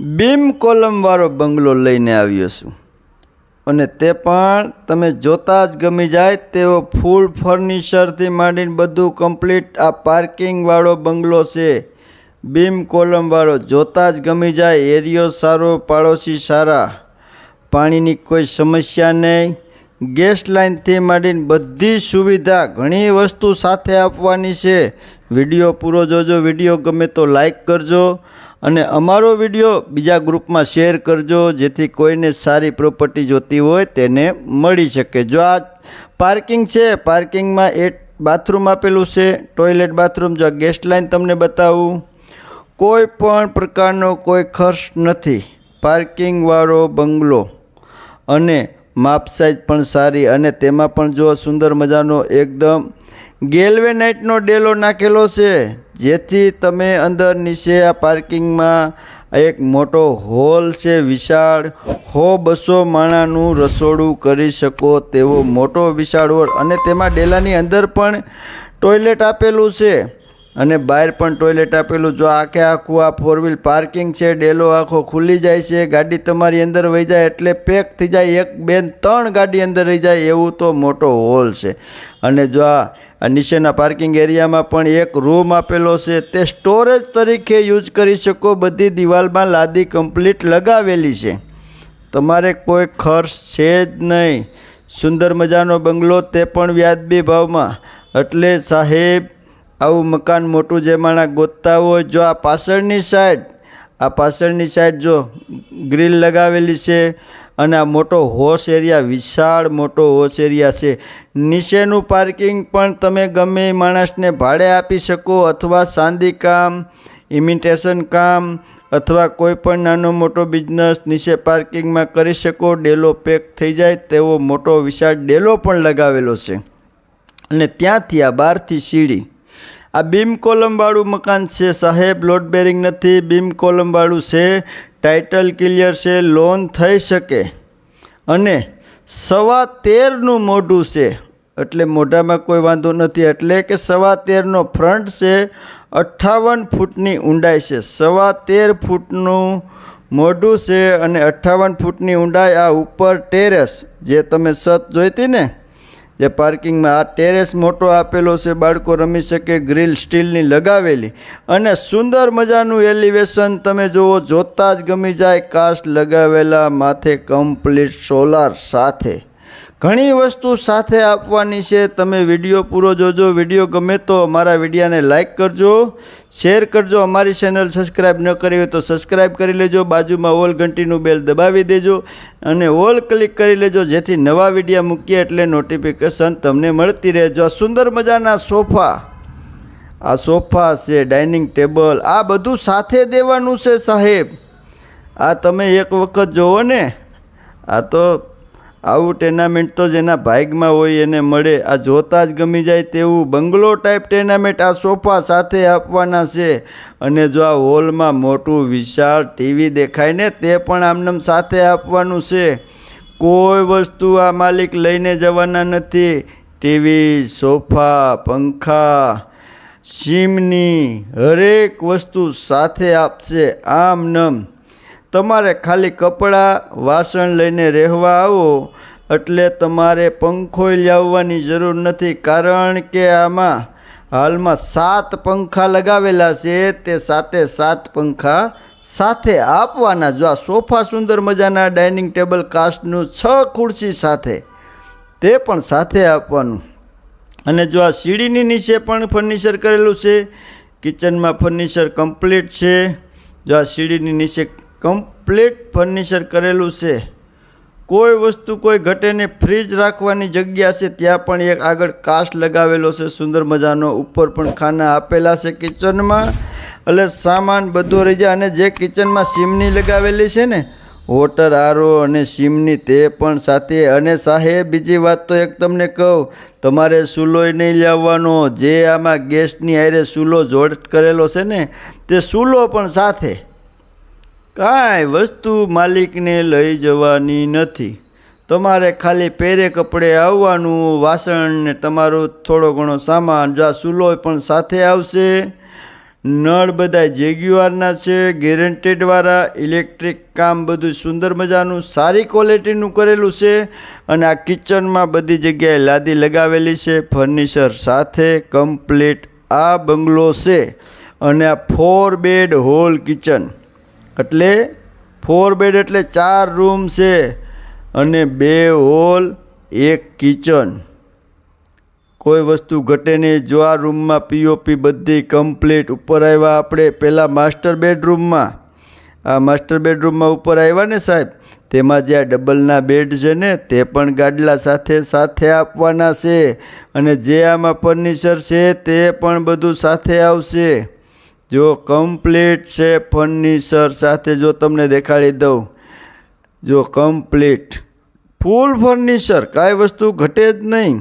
Beam કોલમવાળો બંગલો લઈને આવ્યો છું. અને તે પણ તમે જોતા જ ગમી જાય તેવો ફૂલ ફર્નિચરથી માંડીને બધું કમ્પ્લીટ આ પાર્કિંગવાળો બંગલો છે. બીમ કોલમવાળો જોતા જ ગમી જાય એરિયો સારો, પાડોશી સારા. પાણીની કોઈ સમસ્યા નહીં. ગેસ લાઇનથી માંડીને બધી સુવિધા ઘણી વસ્તુ સાથે આપવાની છે. વીડિયો પૂરો જોજો. વીડિયો ગમે તો લાઈક કરજો. અને અમારો વીડિયો બીજા ગ્રુપમાં શેર કરજો, જેથી કોઈને સારી પ્રોપર્ટી જોતી હોય તેને મળી શકે. જો આ પાર્કિંગ છે, પાર્કિંગમાં એક બાથરૂમ આપેલું છે, ટોયલેટ બાથરૂમ. જો આ ગેસ લાઇન તમને બતાવું, કોઈ પણ પ્રકારનો કોઈ ખર્ચ નથી. પાર્કિંગવાળો બંગલો અને માપ સાઇઝ પણ સારી અને તેમાં પણ જો સુંદર મજાનો એકદમ ગેલ્વેનાઇટનો ડેલો નાખેલો છે, જેથી તમે અંદર નીચે આ પાર્કિંગમાં એક મોટો હોલ છે, વિશાળ હો બસો માણાનું રસોડું કરી શકો તેવો મોટો વિશાળ હોલ અને તેમાં ડેલાની અંદર પણ ટોયલેટ આપેલું છે. અને બહાર પણ ટોયલેટ આપેલું. જો આખે આખું આ ફોર વ્હીલ પાર્કિંગ છે, ડેલો આખો ખુલ્લી જાય છે, ગાડી તમારી અંદર વહી જાય એટલે પેક થઈ જાય. એક બેન ત્રણ ગાડી અંદર રહી જાય એવું તો મોટો હોલ છે. અને જો આ નીચેના પાર્કિંગ એરિયામાં પણ એક રૂમ આપેલો છે, તે સ્ટોરેજ તરીકે યુઝ કરી શકો. બધી દિવાલમાં લાદી કમ્પ્લીટ લગાવેલી છે. તમારે કોઈ ખર્ચ છે જ નહીં. સુંદર મજાનો બંગલો, તે પણ વ્યાજબી ભાવમાં. એટલે સાહેબ આવું મકાન મોટું જે માણા ગોતતા હોય જો આ પાછળની સાઈડ આ પાછળની સાઈડ જો ગ્રીલ લગાવેલી છે અને આ મોટો હોશ એરિયા વિશાળ મોટો હોશ એરિયા છે. નીચેનું પાર્કિંગ પણ તમે ગમે એ માણસને ભાડે આપી શકો અથવા સાંદી કામ ઇમિટેશન કામ અથવા કોઈ પણ નાનો મોટો બિઝનેસ નીચે પાર્કિંગમાં કરી શકો. ડેલો પેક થઈ જાય તેવો મોટો વિશાળ ડેલો પણ લગાવેલો છે. અને ત્યાંથી આ બહારથી સીડી આ બીમ કોલમવાળું મકાન છે. સાહેબ, લોડ બેરિંગ નથી. બીમ કોલમવાળું છે. ટાઇટલ ક્લિયર છે. લોન થઈ શકે. અને સવા તેરનું મોઢું છે. એટલે મોઢામાં કોઈ વાંધો નથી. એટલે કે સવા તેરનો ફ્રન્ટ છે. અઠ્ઠાવન ફૂટની ઊંડાઈ છે. સવા તેર ફૂટનું મોઢું છે અને અઠ્ઠાવન ફૂટની ઊંડાઈ આ ઉપર ટેરેસ, જે તમે છત જોઈતી ને? જે પાર્કિંગમાં આ ટેરેસ મોટો આપેલો છે, બાળકો રમી શકે ગ્રીલ સ્ટીલની લગાવેલી. અને સુંદર મજાનું એલિવેશન તમે જુઓ, જોતાં જ ગમી જાય કાસ્ટ લગાવેલા માથે કમ્પ્લીટ સોલાર સાથે. ઘણી વસ્તુ સાથે આપવાની છે. તમે વીડિયો પૂરો જોજો. વીડિયો ગમે તો અમારા વિડીયાને લાઇક કરજો. શેર કરજો. અમારી ચેનલ સબસ્ક્રાઈબ ન કરી હોય તો સબસ્ક્રાઈબ કરી લેજો. બાજુમાં ઓલ ઘંટીનું બેલ દબાવી દેજો અને ઓલ ક્લિક કરી લેજો. જેથી નવા વિડીયા મૂકીએ એટલે નોટિફિકેશન તમને મળતી રહેજો. આ સુંદર મજાના સોફા, આ સોફા છે, ડાઇનિંગ ટેબલ, આ બધું સાથે દેવાનું છે સાહેબ. આ તમે એક વખત જુઓ ને, આ તો આવું ટેર્નામેન્ટ તો જેના ભાગમાં હોય એને મળે. આ જોતા જ ગમી જાય તેવું બંગલો ટાઈપ ટેર્નામેન્ટ આ સોફા સાથે આપવાના છે. અને જો આ હોલમાં મોટું વિશાળ ટીવી દેખાય ને તે પણ આમનામ સાથે આપવાનું છે. કોઈ વસ્તુ આ માલિક લઈને જવાના નથી. ટીવી સોફા, પંખા ચીમની હરેક વસ્તુ સાથે આપશે આમ નમ તમારે ખાલી કપડાં, વાસણ લઈને રહેવા આવો, એટલે તમારે પંખો લાવવાની જરૂર નથી. કારણ કે આમાં હાલમાં સાત પંખા લગાવેલા છે, તે સાતે સાત પંખા સાથે આપવાના. જો આ સોફા સુંદર મજાના ડાઇનિંગ ટેબલ કાસ્ટનું છ ખુરશી સાથે, તે પણ સાથે આપવાનું. અને જો આ સીડીની નીચે પણ ફર્નિચર કરેલું છે, કિચનમાં ફર્નિચર કમ્પ્લીટ છે, જો આ સીડીની નીચે કમ્પ્લીટ ફર્નિચર કરેલું છે. કોઈ વસ્તુ કોઈ ઘટે ને ફ્રીજ રાખવાની જગ્યા છે, ત્યાં પણ એક આગળ કાચ લગાવેલો છે, સુંદર મજાનો. ઉપર પણ ખાના આપેલા છે કિચનમાં. એટલે સામાન બધો રહી જાય. અને જે કિચનમાં સીમની લગાવેલી છે ને, વોટર આરો અને સીમની તે પણ સાથે. અને સાહેબ, બીજી વાત તો એક તમને કહું, તમારે ચૂલોય નહીં લાવવાનો. જે આમાં ગેસની હારે ચૂલો જોડ કરેલો છે ને, તે ચૂલો પણ સાથે. કાંઈ વસ્તુ માલિકને લઈ જવાની નથી. તમારે ખાલી પહેરે કપડે આવવાનું વાસણ ને તમારો થોડો ઘણો સામાન જો ચૂલો પણ સાથે આવશે. નળ બધા જેગ્યુઆરના છે ગેરંટેડવાળા ઇલેક્ટ્રિક કામ બધું સુંદર મજાનું, સારી ક્વોલિટીનું કરેલું છે અને આ કિચનમાં બધી જગ્યાએ લાદી લગાવેલી છે. ફર્નિચર સાથે કમ્પ્લીટ આ બંગલો છે અને આ ફોર બેડ હોલ કિચન. એટલે ફોર બેડ એટલે ચાર રૂમ છે અને બે હોલ એક કિચન કોઈ વસ્તુ ઘટે નહીં. જો આ રૂમમાં પીઓપી બધી કમ્પ્લીટ ઉપર આવ્યા આપણે પહેલાં માસ્ટર બેડરૂમમાં આ માસ્ટર બેડરૂમમાં ઉપર આવ્યા ને સાહેબ, તેમાં જે આ ડબલના બેડ છે ને, તે પણ ગાડલા સાથે સાથે આપવાના છે અને જે આમાં ફર્નિચર છે તે પણ બધું સાથે આવશે. જો કમ્પ્લીટ છે ફર્નિચર સાથે જો તમને દેખાડી દઉં, જો કમ્પ્લીટ ફૂલ ફર્નિચર કાંઈ વસ્તુ ઘટે જ નહીં.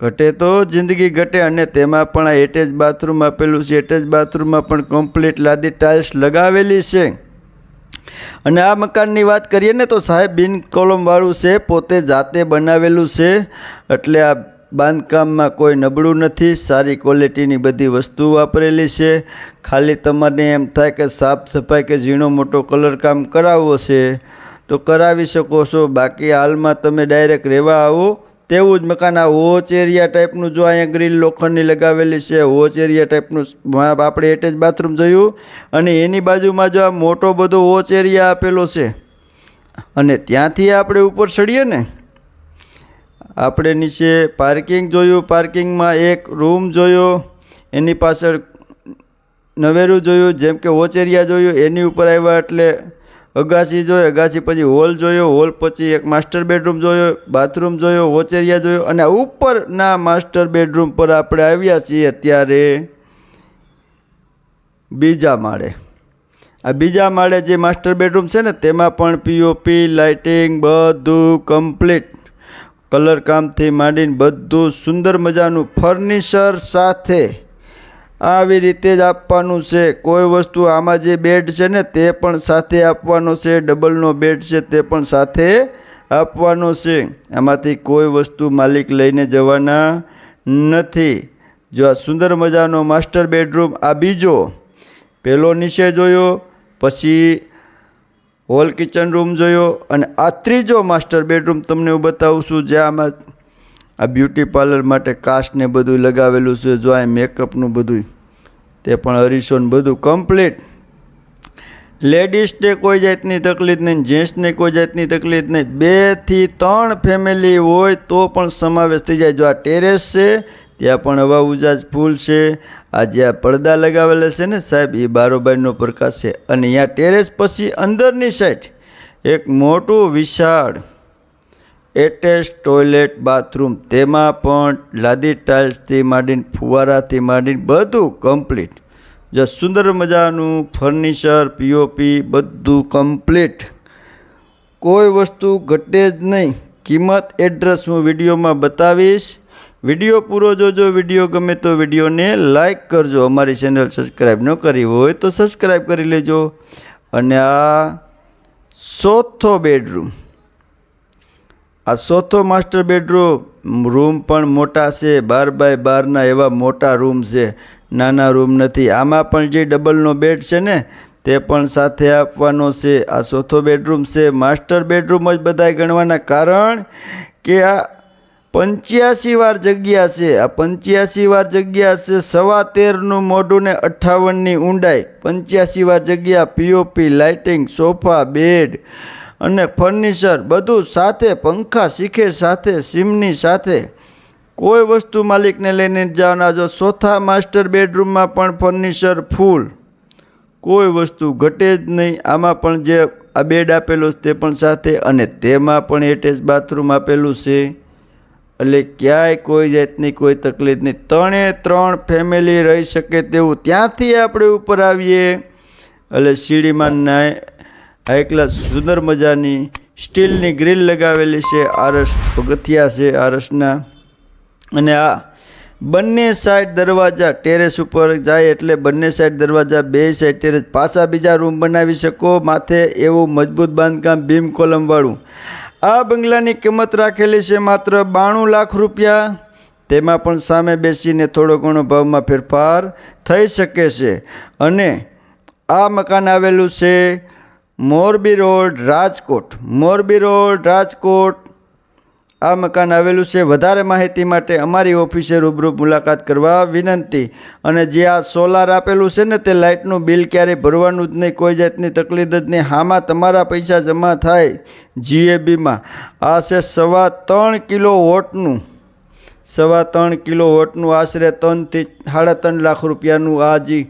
ઘટે તો જિંદગી ઘટે અને તેમાં પણ આ એટેચ બાથરૂમ આપેલું છે. એટેચ બાથરૂમમાં પણ કમ્પ્લીટ લાદી ટાઇલ્સ લગાવેલી છે. અને આ મકાનની વાત કરીએ ને તો સાહેબ, બિન કોલમવાળું છે, પોતે જાતે બનાવેલું છે. એટલે આ બાંધકામમાં કોઈ નબળું નથી, સારી ક્વોલિટીની બધી વસ્તુ વાપરેલી છે. ખાલી તમારે એમ થાય કે સાફ સફાઈ કે ઝીણો મોટો કલર કામ કરાવવો છે, તો કરાવી શકો છો. બાકી હાલમાં તમે ડાયરેક્ટ રહેવા આવો, તેવું જ મકાન આ વોચ એરિયા ટાઈપનું જો અહીંયા ગ્રીલ લોખંડની લગાવેલી છે, વોચ એરિયા ટાઈપનું આપણે એટેચ બાથરૂમ જોયું. અને એની બાજુમાં જો આ મોટો બધો વોચ એરિયા આપેલો છે, અને ત્યાંથી આપણે ઉપર ચડીએ ને આપણે નીચે પાર્કિંગ જોયું, પાર્કિંગમાં એક રૂમ જોયો, એની પાછળ નવેરું જોયું, જેમ કે વોચેરિયા જોયું, એની ઉપર આવ્યા એટલે અગાસી જોયો અગાસી પછી હોલ જોયો, હોલ પછી એક માસ્ટર બેડરૂમ જોયો, બાથરૂમ જોયો વોચેરિયા જોયો અને ઉપરના માસ્ટર બેડરૂમ પર આપણે આવ્યા છીએ અત્યારે બીજા માળે. આ બીજા માળે જે માસ્ટર બેડરૂમ છે ને, તેમાં પણ પીઓપી લાઇટિંગ બધું કમ્પ્લીટ. કલર કામથી માંડીને બધું સુંદર મજાનું ફર્નિચર સાથે આવી રીતે જ આપવાનું છે. કોઈ વસ્તુ આમાં જે બેડ છે ને તે પણ સાથે આપવાનો છે. ડબલનો બેડ છે તે પણ સાથે આપવાનો છે. આમાંથી કોઈ વસ્તુ માલિક લઈને જવાના નથી. જો આ સુંદર મજાનો માસ્ટર બેડરૂમ, આ બીજો પહેલો નીચે જોયો, પછી હોલ કિચન રૂમ જોયો અને આ ત્રીજો માસ્ટર બેડરૂમ તમને હું બતાવું છું, જે આમાં આ બ્યુટી પાર્લર માટે કાસ્ટ ને બધું લગાવેલું છે, જો આ મેકઅપનું બધું તે પણ હરીશોન બધું કમ્પ્લીટ. લેડીઝને કોઈ જાતની તકલીફ નહીં જેન્ટ્સને કોઈ જાતની તકલીફ નહીં. બેથી ત્રણ ફેમિલી હોય તો પણ સમાવેશ થઈ જાય. જો આ ટેરેસ છે ત્યાં પણ હવા ઉજાજ ફૂલ છે. આ જ્યાં પડદા લગાવેલા છે ને સાહેબ, એ બારોબારનો પ્રકાશ છે. અને અહીંયા ટેરેસ પછી અંદરની સાઈડ એક મોટું વિશાળ એટેચ ટોયલેટ બાથરૂમ. તેમાં પણ લાદી ટાઇલ્સથી માંડીને, ફુવારાથી માંડીને બધું કમ્પ્લીટ. જો સુંદર મજાનું ફર્નિચર પીઓપી બધું કમ્પ્લીટ. કોઈ વસ્તુ ઘટે જ નહીં. કિંમત એડ્રેસ હું વિડીયોમાં બતાવીશ. વીડિયો પૂરો જોજો, વીડિયો ગમે તો વિડીયોને લાઇક કરજો. અમારી ચેનલ સબસ્ક્રાઈબ ન કરી હોય તો સબસ્ક્રાઈબ કરી લેજો. અને આ ચોથો બેડરૂમ આ ચોથો માસ્ટર બેડરૂમ રૂમ પણ મોટા છે, બાર બાય બારના એવા મોટા રૂમ છે. નાના રૂમ નથી. આમાં પણ જે ડબલનો બેડ છે ને, તે પણ સાથે આપવાનો છે. આ ચોથો બેડરૂમ છે. માસ્ટર બેડરૂમ જ બધાય ગણવાના. કારણ કે આ પંચ્યાસી વાર જગ્યા છે. આ પંચ્યાસી વાર જગ્યા છે. સવા તેરનું મોઢું ને અઠ્ઠાવનની ઊંડાઈ. પંચ્યાસી વાર જગ્યા પીઓપી લાઇટિંગ સોફા બેડ અને ફર્નિચર બધું સાથે, પંખા શીખે સાથે, સીમની સાથે. કોઈ વસ્તુ માલિકને લઈને જવાના. જો ચોથા માસ્ટર બેડરૂમમાં પણ ફર્નિચર ફૂલ કોઈ વસ્તુ ઘટે જ નહીં. આમાં પણ જે આ બેડ આપેલો છે તે પણ સાથે અને તેમાં પણ એટેચ બાથરૂમ આપેલું છે. એટલે ક્યાંય કોઈ જાતની કોઈ તકલીફ નહીં. ત્રણે ત્રણ ફેમિલી રહી શકે તેવું ત્યાંથી આપણે ઉપર આવીએ. એટલે સીડીમાં નાય એકલા સુંદર મજાની સ્ટીલની ગ્રીલ લગાવેલી છે, આરસ પગથિયા છે આરસના. અને આ બંને સાઈડ દરવાજા ટેરેસ ઉપર જાય એટલે બંને સાઈડ દરવાજા બે સાઈડ ટેરેસ પાછા બીજા રૂમ બનાવી શકો, માથે એવું મજબૂત બાંધકામ બીમ કોલમવાળું આ બંગલાની કિંમત રાખેલી છે માત્ર બાણું લાખ રૂપિયા. તેમાં પણ સામે બેસીને થોડો ઘણો ભાવમાં ફેરફાર થઈ શકે છે. અને આ મકાન આવેલું છે મોરબી રોડ રાજકોટ. મોરબી રોડ રાજકોટ આ મકાન આવેલું છે. વધારે માહિતી માટે અમારી ઓફિસે રૂબરૂ મુલાકાત કરવા વિનંતી અને જે આ સોલાર આપેલું છે ને તે લાઇટનું બિલ ક્યારેય ભરવાનું જ નહીં. કોઈ જાતની તકલીફ જ નહીં. હામાં તમારા પૈસા જમા થાય જીએબીમાં આ છે સવા ત્રણ કિલો વોટનું. સવા ત્રણ કિલો વોટનું આશરે ત્રણથી સાડા ત્રણ લાખ રૂપિયાનું આ જી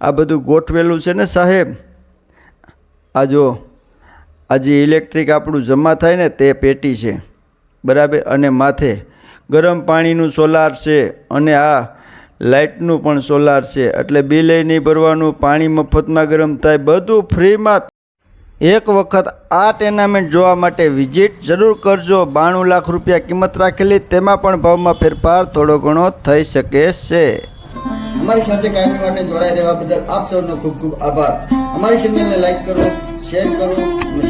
આ બધું ગોઠવેલું છે ને સાહેબ. આ જો, આ જે ઇલેક્ટ્રિક આપણું જમા થાય ને તે પેટી છે. બરાબર? અને માથે ગરમ પાણીનું સોલાર છે અને આ લાઇટનું પણ સોલાર છે. એટલે બિલ નહીં ભરવાનું, પાણી મફતમાં ગરમ થાય, બધું ફ્રીમાં. એક વખત આ ટેર્નામેન્ટ જોવા માટે વિઝિટ જરૂર કરજો. બાણું લાખ રૂપિયા કિંમત રાખેલી, તેમાં પણ ભાવમાં ફેરફાર થોડો ઘણો થઈ શકે છે. અમારી સાથે કાયમી માટે જોડાઈ રહેવા બદલ આપ સૌનો ખૂબ ખૂબ આભાર. અમારી ચેનલને લાઈક કરો શેર કરો